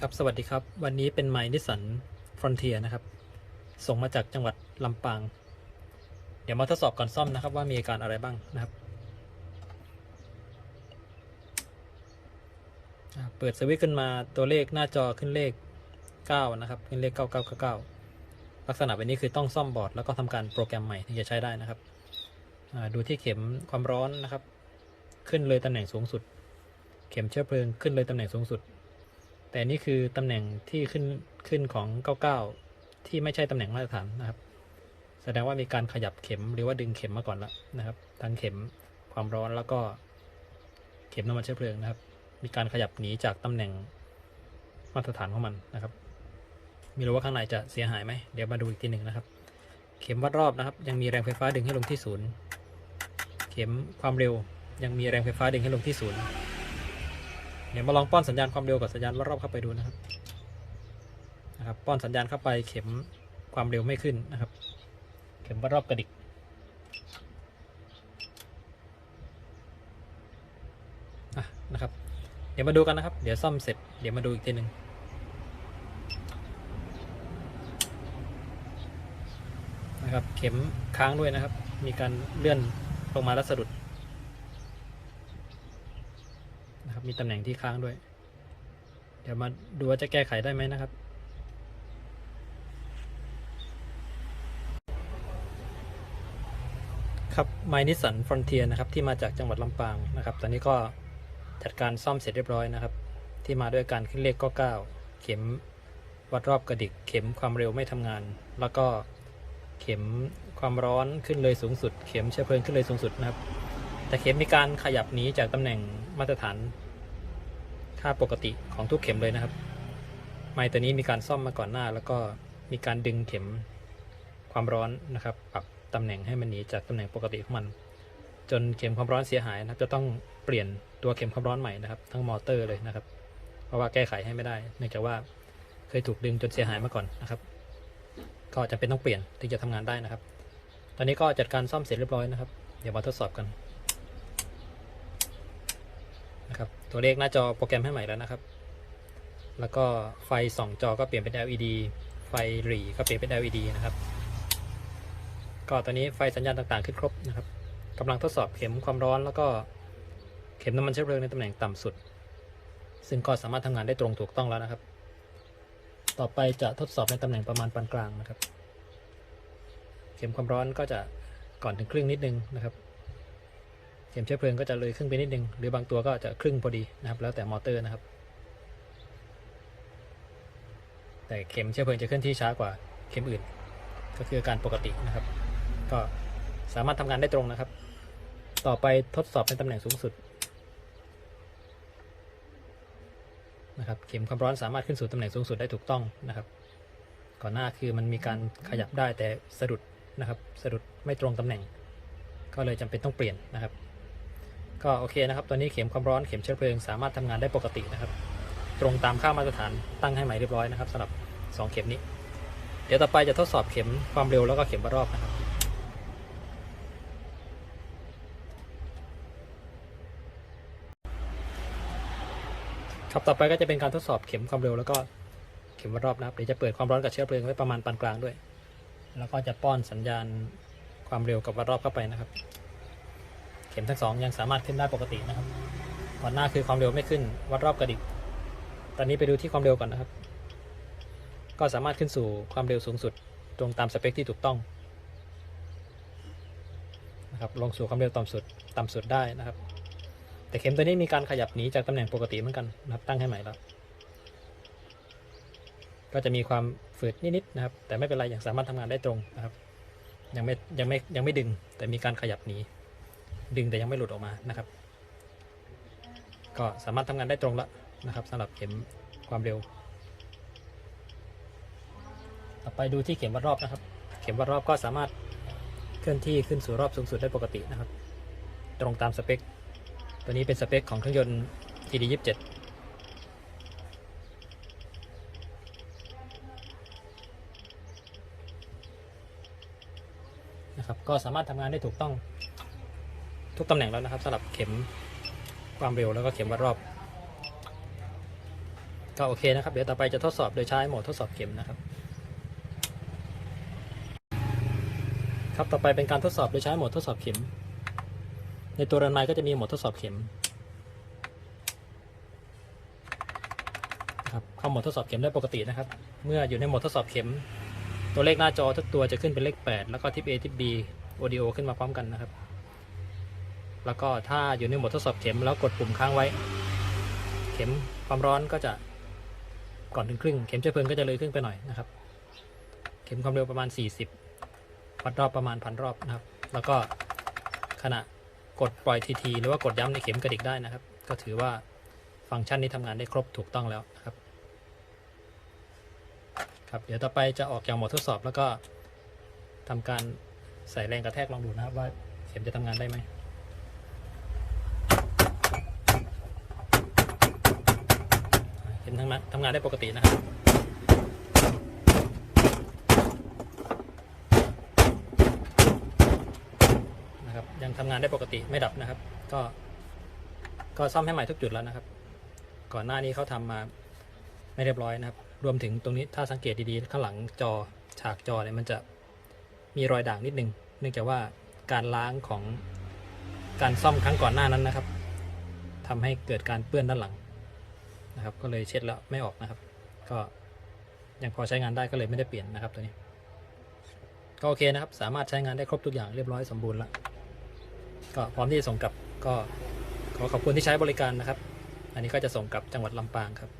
ครับ สวัสดีครับ วันนี้เป็นไมล์นิสันฟรอนเทียนะครับ ส่งมาจากจังหวัดลำปาง เดี๋ยวมาทดสอบก่อนซ่อมนะครับ ว่ามีอาการอะไรบ้างนะครับ เปิดสวิตช์ขึ้นมาตัวเลขหน้าจอขึ้นเลข 9 นะครับ ขึ้นเลข 9999 ลักษณะแบบนี้คือต้องซ่อมบอร์ด แล้วก็ทำการโปรแกรมใหม่ถึงจะใช้ได้นะครับ ดูที่เข็มความร้อนนะครับ ขึ้นเลยตำแหน่งสูงสุด เข็มเชื้อเพลิงขึ้นเลยตำแหน่งสูงสุด แต่นี่คือตำแหน่งที่ขึ้นขึ้นของ 99 ที่ไม่ใช่ตำแหน่งมาตรฐานนะครับ แสดงว่ามีการขยับเข็มหรือว่าดึงเข็มมาก่อนแล้วนะครับทั้งเข็มความร้อนแล้วก็เข็มน้ำมันเชื้อเพลิงนะครับ มีการขยับหนีจากตำแหน่งมาตรฐานของมันนะครับไมีรู้ว่าข้างในจะเสียหายไหมเดี๋ยวมาดูอีกทีหนึ่งนะครับ เข็มวัดรอบนะครับ ยังมีแรงไฟฟ้าดึงให้ลงที่ศูนย์เข็มความเร็วยังมีแรงไฟฟ้าดึงให้ลงที่ศูนย์ เดี๋ยวมาลองป้อนสัญญาณความเร็วกับสัญญาณวัดรอบเข้าไปดูนะครับนะครับ ป้อนสัญญาณเข้าไปเข็มความเร็วไม่ขึ้นนะครับ เข็มวัดรอบกระดิกะนะครับ เดี๋ยวมาดูกันนะครับ เดี๋ยวซ่อมเสร็จ เดี๋ยวมาดูอีกทีหนึ่งนะครับ เข็มค้างด้วยนะครับ มีการเลื่อนลงมาแล้วสะดุด นะครับ มีตำแหน่งที่ค้างด้วย เดี๋ยวมาดูว่าจะแก้ไขได้ไหมนะครับ ครับไมนิสันฟรอนเทียนะครับ ที่มาจากจังหวัดลำปางนะครับ ตอนนี้ก็จัดการซ่อมเสร็จเรียบร้อยนะครับ ที่มาด้วยการขึ้นเลขก็ 9 เข็มวัดรอบกระดิก เข็มความเร็วไม่ทำงาน แล้วก็เข็มความร้อนขึ้นเลยสูงสุด เข็มเชื้อเพลิงขึ้นเลยสูงสุดนะครับ แต่เข็มมีการขยับหนีจากตำแหน่งมาตรฐาน ค่าปกติของทุกเข็มเลยนะครับ ไมค์ตัวนี้มีการซ่อมมาก่อนหน้า แล้วก็มีการดึงเข็มความร้อนนะครับปรับตำแหน่งให้มันหนีจากตำแหน่งปกติของมัน จนเข็มความร้อนเสียหายนะครับ จะต้องเปลี่ยนตัวเข็มความร้อนใหม่นะครับ ทั้งมอเตอร์เลยนะครับ เพราะว่าแก้ไขให้ไม่ได้เนื่องจากว่าเคยถูกดึงจนเสียหายมาก่อนนะครับ ก็จะเป็นต้องเปลี่ยนถึงจะทำงานได้นะครับ ตอนนี้ก็จัดการซ่อมเสร็จเรียบร้อยนะครับ เดี๋ยวมาทดสอบกัน นะครับ ตัวเลขหน้าจอโปรแกรมให้ใหม่แล้วนะครับ แล้วก็ไฟสองจอก็เปลี่ยนเป็น LED ไฟหรี่ก็เปลี่ยนเป็น LED นะครับ ก็ตอนนี้ไฟสัญญาณต่างๆ ขึ้นครบนะครับกำลังทดสอบเข็มความร้อนแล้วก็เข็มน้ำมันเชื้อเพลิงในตำแหน่งต่ำสุด ซึ่งก็สามารถทำงานได้ตรงถูกต้องแล้วนะครับ ต่อไปจะทดสอบในตำแหน่งประมาณปานกลางนะครับ เข็มความร้อนก็จะก่อนถึงครึ่งนิดนึงนะครับ ข็มเชื้อเพลิงก็จะเลยครึ่งไปนิดนึง หรือบางตัวก็จะครึ่งพอดีนะครับ แล้วแต่มอเตอร์นะครับ แต่เข็มเชื้อเพลิงจะเคลื่อนที่ช้ากว่าเข็มอื่น ก็คือการปกตินะครับ ก็สามารถทำงานได้ตรงนะครับ ต่อไปทดสอบในตำแหน่งสูงสุดนะครับ เข็มความร้อนสามารถขึ้นสู่ตำแหน่งสูงสุดได้ถูกต้องนะครับ ก่อนหน้าคือมันมีการขยับได้แต่สะดุดนะครับ สะดุดไม่ตรงตำแหน่ง ก็เลยจำเป็นต้องเปลี่ยนนะครับ ก็โอเคนะครับตอนนี้เข็มความร้อนเข็มเชื้อเพลิงสามารถทำงานได้ปกตินะครับ ตรงตามค่ามาตรฐานตั้งให้ใหม่เรียบร้อยนะครับสำหรับ 2 เข็มนี้ เดี๋ยวต่อไปจะทดสอบเข็มความเร็วแล้วก็เข็มวัดรอบนะครับครับต่อไปก็จะเป็นการทดสอบเข็มความเร็วแล้วก็เข็มวัดรอบนะครับเดี๋ยวจะเปิดความร้อนกับเชื้อเพลิงไว้ประมาณปานกลางด้วย แล้วก็จะป้อนสัญญาณความเร็วกับวัดรอบเข้าไปนะครับ ข็มทั้งสองยังสามารถขึ้นได้ปกตินะครับก่อนหน้าคือความเร็วไม่ขึ้น วัดรอบกระดิก ตอนนี้ไปดูที่ความเร็วก่อนนะครับ ก็สามารถขึ้นสู่ความเร็วสูงสุด ตรงตามสเปคที่ถูกต้องนะครับลงสู่ความเร็วต่ำสุดต่ำสุดได้นะครับ แต่เข็มตัวนี้มีการขยับหนีจากตำแหน่งปกติเหมือนกันนะครับตั้งให้ใหม่แล้วก็จะมีความฝืดนิดๆนะครับ แต่ไม่เป็นไรยังสามารถทำงานได้ตรงนะครับ ยังไม่ยังไม่ยังไม่ดึงแต่มีการขยับหนี ดึงแต่ยังไม่หลุดออกมานะครับ ก็สามารถทำงานได้ตรงแล้วนะครับสำหรับเข็มความเร็ว ต่อไปดูที่เข็มวัดรอบนะครับ เข็มวัดรอบก็สามารถเคลื่อนที่ขึ้นสู่รอบสูงสุดได้ปกตินะครับ ตรงตามสเปค ตัวนี้เป็นสเปคของเครื่องยนต์ TD 27นะครับก็สามารถทำงานได้ถูกต้อง ทุกตำแหน่งแล้วนะครับสำหรับเข็มความเร็วแล้วก็เข็มวัดรอบ ก็โอเคนะครับ เดี๋ยวต่อไปจะทดสอบโดยใช้โหมดทดสอบเข็มนะครับ ครับต่อไปเป็นการทดสอบโดยใช้โหมดทดสอบเข็ม ในตัวรันไมก็จะมีโหมดทดสอบเข็มครับเข้าโหมดทดสอบเข็มได้ปกตินะครับ เมื่ออยู่ในโหมดทดสอบเข็ม ตัวเลขหน้าจอทุกตัวจะขึ้นเป็นเลข 8 แล้วก็ทิป A ทิป B audio ขึ้นมาพร้อมกันนะครับ แล้วก็ถ้าอยู่ในโหมดทดสอบเข็มแล้วกดปุ่มค้างไว้ เข็มความร้อนก็จะก่อนถึงครึ่ง เข็มเชื้อเพลิงก็จะเลยครึ่งไปหน่อยนะครับ เข็มความเร็วประมาณ 40 วัดรอบประมาณพันรอบนะครับ แล้วก็ขณะกดปล่อยทีทีหรือว่ากดย้ำในเข็มกระดิกได้นะครับ ก็ถือว่าฟังก์ชันนี้ทำงานได้ครบถูกต้องแล้วนะครับครับเดี๋ยวต่อไปจะออกจากหมดทดสอบแล้วก็ทำการใส่แรงกระแทกลองดูนะครับว่าเข็มจะทำงานได้ไหม เข็มทำงาน ทำงานได้ปกตินะครับนะครับยังทำงานได้ปกติไม่ดับนะครับ ก็ ก็ซ่อมให้ใหม่ทุกจุดแล้วนะครับ ก่อนหน้านี้เขาทำมาไม่เรียบร้อยนะครับ รวมถึงตรงนี้ถ้าสังเกตดีๆ ข้างหลังจอฉากจอเนี่ยมันจะมีรอยด่างนิดนึง เนื่องจากว่าการล้างของการซ่อมครั้งก่อนหน้านั้นนะครับทำให้เกิดการเปื้อนด้านหลัง นะครับ ก็เลยเช็ดแล้วไม่ออกนะครับ ก็ยังพอใช้งานได้ก็เลยไม่ได้เปลี่ยนนะครับตัวนี้ ก็โอเคนะครับ สามารถใช้งานได้ครบทุกอย่างเรียบร้อยสมบูรณ์แล้ว ก็พร้อมที่จะส่งกลับก็ขอขอบคุณที่ใช้บริการนะครับ อันนี้ก็จะส่งกลับจังหวัดลำปางครับ